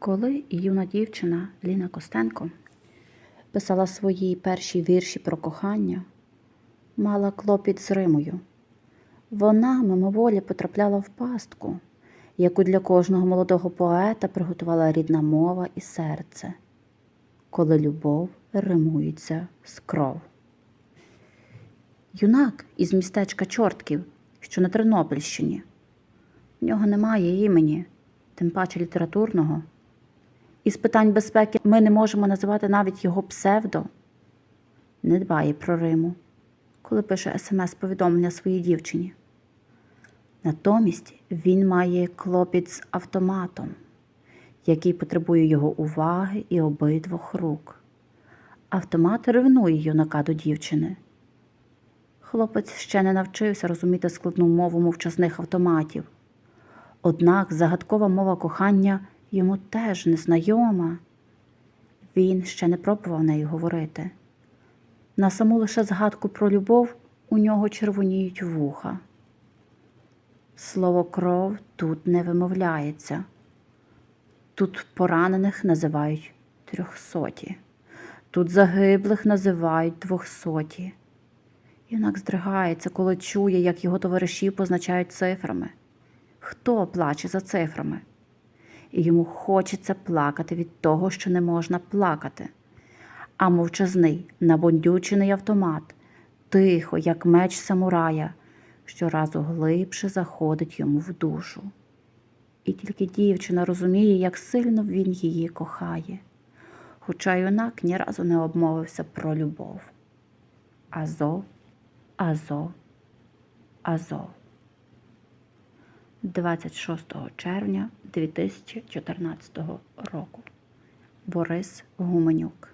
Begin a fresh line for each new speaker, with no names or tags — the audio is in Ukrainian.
Коли юна дівчина Ліна Костенко писала свої перші вірші про кохання, мала клопіт з Римою. Вона мимоволі потрапляла в пастку, яку для кожного молодого поета приготувала рідна мова і серце, коли любов римується з кров. Юнак із містечка Чортків, що на Тернопільщині. В нього немає імені, тим паче літературного. Із питань безпеки ми не можемо називати навіть його псевдо. Не дбає про Риму, коли пише смс-повідомлення своїй дівчині. Натомість він має клопіт з автоматом, який потребує його уваги і обидвох рук. Автомат ревнує юнака до дівчини. Хлопець ще не навчився розуміти складну мову мовчазних автоматів. Однак загадкова мова кохання йому теж незнайома. Він ще не пробував нею говорити. На саму лише згадку про любов у нього червоніють вуха. Слово кров тут не вимовляється. Тут поранених називають трьохсоті, тут загиблих називають двохсоті. Юнак здригається, коли чує, як його товариші позначають цифрами. Хто плаче за цифрами? І йому хочеться плакати від того, що не можна плакати. А мовчазний, набондючений автомат, тихо, як меч самурая, щоразу глибше заходить йому в душу. І тільки дівчина розуміє, як сильно він її кохає, хоча юнак ні разу не обмовився про любов. Азов, Азов, Азов. 26 червня 2014 року. Борис Гуменюк